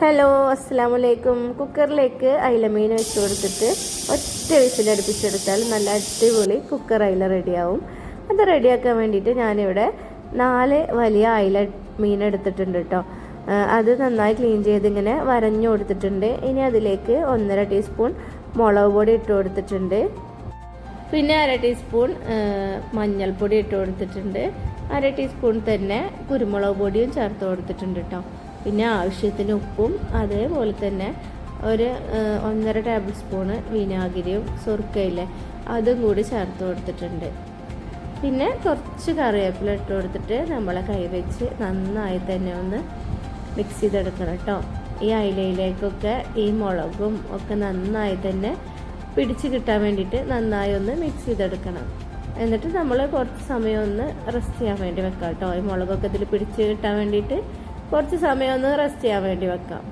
Hello അസ്സാം വലൈക്കും കുക്കറിലേക്ക് അയിലമീൻ വെച്ച് കൊടുത്തിട്ട് ഒറ്റ വിസിലടുപ്പിച്ചെടുത്താൽ നല്ല അടിപൊളി കുക്കർ അയില റെഡിയാവും. അത് റെഡിയാക്കാൻ വേണ്ടിയിട്ട് ഞാനിവിടെ നാല് വലിയ അയില മീൻ എടുത്തിട്ടുണ്ട് കേട്ടോ അത് നന്നായി ക്ലീൻ ചെയ്ത് ഇങ്ങനെ വരഞ്ഞു കൊടുത്തിട്ടുണ്ട്. ഇനി അതിലേക്ക് ഒന്നര ടീസ്പൂൺ മുളക് പൊടി ഇട്ട് കൊടുത്തിട്ടുണ്ട്. പിന്നെ അര ടീസ്പൂൺ മഞ്ഞൾപ്പൊടി ഇട്ട് കൊടുത്തിട്ടുണ്ട്. അര ടീസ്പൂൺ തന്നെ കുരുമുളക് പൊടിയും ചേർത്ത് കൊടുത്തിട്ടുണ്ട് കേട്ടോ പിന്നെ ആവശ്യത്തിന് ഉപ്പും അതേപോലെ തന്നെ ഒരു ഒന്നര ടേബിൾ സ്പൂണ് വിനാഗിരിയും സുർക്കയില്ലേ അതും കൂടി ചേർത്ത് കൊടുത്തിട്ടുണ്ട്. പിന്നെ കുറച്ച് കറിവേപ്പില ഇട്ട് കൊടുത്തിട്ട് നമ്മളെ കൈ വെച്ച് നന്നായി തന്നെ ഒന്ന് മിക്സ് ചെയ്തെടുക്കണം കേട്ടോ ഈ അയിലയിലേക്കൊക്കെ ഈ മുളകും ഒക്കെ നന്നായി തന്നെ പിടിച്ച് കിട്ടാൻ വേണ്ടിയിട്ട് നന്നായി ഒന്ന് മിക്സ് ചെയ്തെടുക്കണം. എന്നിട്ട് നമ്മൾ കുറച്ച് സമയം ഒന്ന് റെസ്റ്റ് ചെയ്യാൻ വേണ്ടി വെക്കാം കേട്ടോ ഈ മുളകൊക്കെ ഇതിൽ പിടിച്ച് കിട്ടാൻ വേണ്ടിയിട്ട് കുറച്ച് സമയം ഒന്ന് റെസ്റ്റ് ചെയ്യാൻ വേണ്ടി വെക്കാം.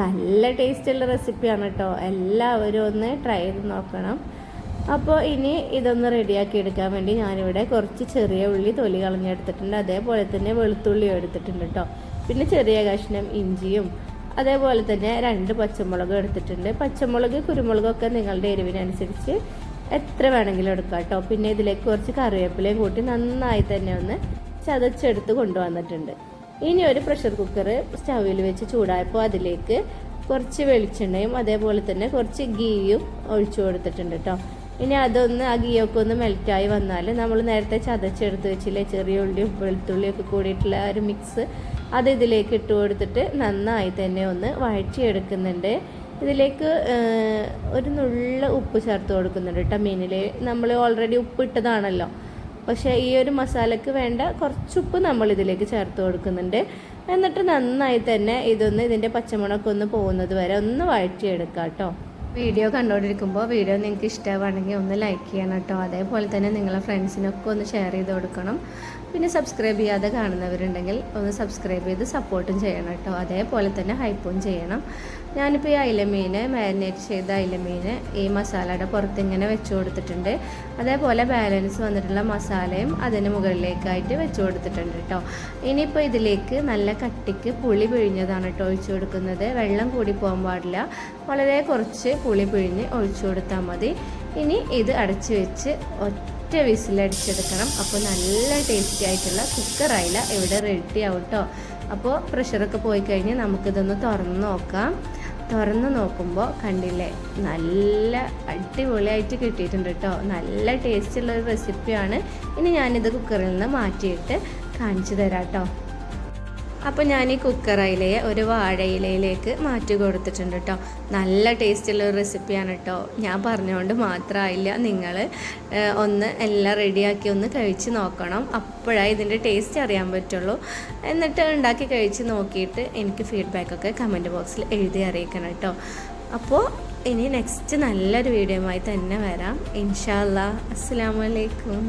നല്ല ടേസ്റ്റുള്ള റെസിപ്പിയാണ് കേട്ടോ എല്ലാവരും ഒന്ന് ട്രൈ ചെയ്ത് നോക്കണം. അപ്പോൾ ഇനി ഇതൊന്ന് റെഡിയാക്കി എടുക്കാൻ വേണ്ടി ഞാനിവിടെ കുറച്ച് ചെറിയ ഉള്ളി തൊലി കളഞ്ഞെടുത്തിട്ടുണ്ട്. അതേപോലെ തന്നെ വെളുത്തുള്ളിയും എടുത്തിട്ടുണ്ട് കേട്ടോ പിന്നെ ചെറിയ കഷ്ണം ഇഞ്ചിയും അതേപോലെ തന്നെ രണ്ട് പച്ചമുളകും എടുത്തിട്ടുണ്ട്. പച്ചമുളക് കുരുമുളകൊക്കെ നിങ്ങളുടെ എരിവിനനുസരിച്ച് എത്ര വേണമെങ്കിലും എടുക്കാം കേട്ടോ പിന്നെ ഇതിലേക്ക് കുറച്ച് കറിവേപ്പിലയും കൂട്ടി നന്നായി തന്നെ ഒന്ന് ചതച്ചെടുത്ത് കൊണ്ടുവന്നിട്ടുണ്ട്. ഇനി ഒരു പ്രഷർ കുക്കർ സ്റ്റൗവിൽ വെച്ച് ചൂടായപ്പോൾ അതിലേക്ക് കുറച്ച് വെളിച്ചെണ്ണയും അതേപോലെ തന്നെ കുറച്ച് ഗീയും ഒഴിച്ചു കൊടുത്തിട്ടുണ്ട് കേട്ടോ ഇനി അതൊന്ന് ആ ഗീയൊക്കെ ഒന്ന് മെൽറ്റായി വന്നാൽ നമ്മൾ നേരത്തെ ചതച്ചെടുത്ത് വെച്ചില്ലേ ചെറിയ ഉള്ളിയും വെളുത്തുള്ളിയും ഒക്കെ കൂടിയിട്ടുള്ള ഒരു മിക്സ് അത് ഇതിലേക്ക് ഇട്ട് കൊടുത്തിട്ട് നന്നായി തന്നെ ഒന്ന് വഴറ്റിയെടുക്കുന്നുണ്ട്. ഇതിലേക്ക് ഒരു നുള്ള ഉപ്പ് ചേർത്ത് കൊടുക്കുന്നുണ്ട് കേട്ടോ മീനിൽ നമ്മൾ ഓൾറെഡി ഉപ്പ് ഇട്ടതാണല്ലോ. പക്ഷേ ഈ ഒരു മസാലയ്ക്ക് വേണ്ട കുറച്ചുപ്പ് നമ്മൾ ഇതിലേക്ക് ചേർത്ത് കൊടുക്കുന്നുണ്ട്. എന്നിട്ട് നന്നായി തന്നെ ഇതൊന്ന് ഇതിന്റെ പച്ചമുളകൊക്കെ ഒന്ന് പോകുന്നത് വരെ ഒന്ന് വഴറ്റിയെടുക്കാം കേട്ടോ വീഡിയോ കണ്ടുകൊണ്ടിരിക്കുമ്പോൾ വീഡിയോ നിങ്ങൾക്ക് ഇഷ്ടമാണെങ്കിൽ ഒന്ന് ലൈക്ക് ചെയ്യണം കേട്ടോ. അതേപോലെ തന്നെ നിങ്ങളെ ഫ്രണ്ട്സിനൊക്കെ ഒന്ന് ഷെയർ ചെയ്ത് കൊടുക്കണം. പിന്നെ സബ്സ്ക്രൈബ് ചെയ്യാതെ കാണുന്നവരുണ്ടെങ്കിൽ ഒന്ന് സബ്സ്ക്രൈബ് ചെയ്ത് സപ്പോർട്ടും ചെയ്യണം കേട്ടോ. അതേപോലെ തന്നെ ഹൈപ്പും ചെയ്യണം. ഞാനിപ്പോൾ ഈ അയിലമീൻ മാരിനേറ്റ് ചെയ്ത അയിലമീൻ ഈ മസാലയുടെ പുറത്ത് ഇങ്ങനെ വെച്ച് കൊടുത്തിട്ടുണ്ട്. അതേപോലെ ബാലൻസ് വന്നിട്ടുള്ള മസാലയും അതിന് മുകളിലേക്കായിട്ട് വെച്ച് കൊടുത്തിട്ടുണ്ട് കേട്ടോ. ഇനിയിപ്പോൾ ഇതിലേക്ക് നല്ല കട്ടിക്ക് പുളി പിഴിഞ്ഞതാണ് കേട്ടോ ഒഴിച്ചു കൊടുക്കുന്നത്. വെള്ളം കൂടി പോകാൻ പാടില്ല. വളരെ കുറച്ച് പുളി പിഴിഞ്ഞ് ഒഴിച്ചു കൊടുത്താൽ മതി. ഇനി ഇത് അടച്ചു വെച്ച് ഒറ്റ വിസിലടിച്ചെടുക്കണം. അപ്പോൾ നല്ല ടേസ്റ്റി ആയിട്ടുള്ള കുക്കർ അയില ഇവിടെ റെഡി ആവും കേട്ടോ അപ്പോൾ പ്രഷറൊക്കെ പോയി കഴിഞ്ഞ് നമുക്കിതൊന്ന് തുറന്ന് നോക്കാം. തുറന്ന് നോക്കുമ്പോൾ കണ്ടില്ലേ നല്ല അടിപൊളിയായിട്ട് കിട്ടിയിട്ടുണ്ട് കേട്ടോ നല്ല ടേസ്റ്റുള്ള ഒരു റെസിപ്പിയാണ് ഇനി ഞാനിത് കുക്കറിൽ നിന്ന് മാറ്റിയിട്ട് കാണിച്ചു തരാം കേട്ടോ അപ്പോൾ ഞാൻ ഈ കുക്കർ കുക്കറയിലയെ ഒരു വാഴയിലയിലേക്ക് മാറ്റി കൊടുത്തിട്ടുണ്ട് കേട്ടോ നല്ല ടേസ്റ്റുള്ള ഒരു റെസിപ്പിയാണ് കേട്ടോ ഞാൻ പറഞ്ഞുകൊണ്ട് മാത്രമായില്ല നിങ്ങൾ ഒന്ന് എല്ലാം റെഡിയാക്കി ഒന്ന് കഴിച്ച് നോക്കണം. അപ്പോഴാണ് ഇതിന്റെ ടേസ്റ്റ് അറിയാൻ പറ്റുള്ളൂ. എന്നിട്ട് ഉണ്ടാക്കി കഴിച്ച് നോക്കിയിട്ട് എനിക്ക് ഫീഡ്ബാക്കൊക്കെ കമന്റ് ബോക്സിൽ എഴുതി അറിയിക്കണം കേട്ടോ അപ്പോൾ ഇനി നെക്സ്റ്റ് നല്ലൊരു വീഡിയോ ആയി തന്നെ വരാം. ഇൻഷാല്ലാ അസ്സാം വലൈക്കും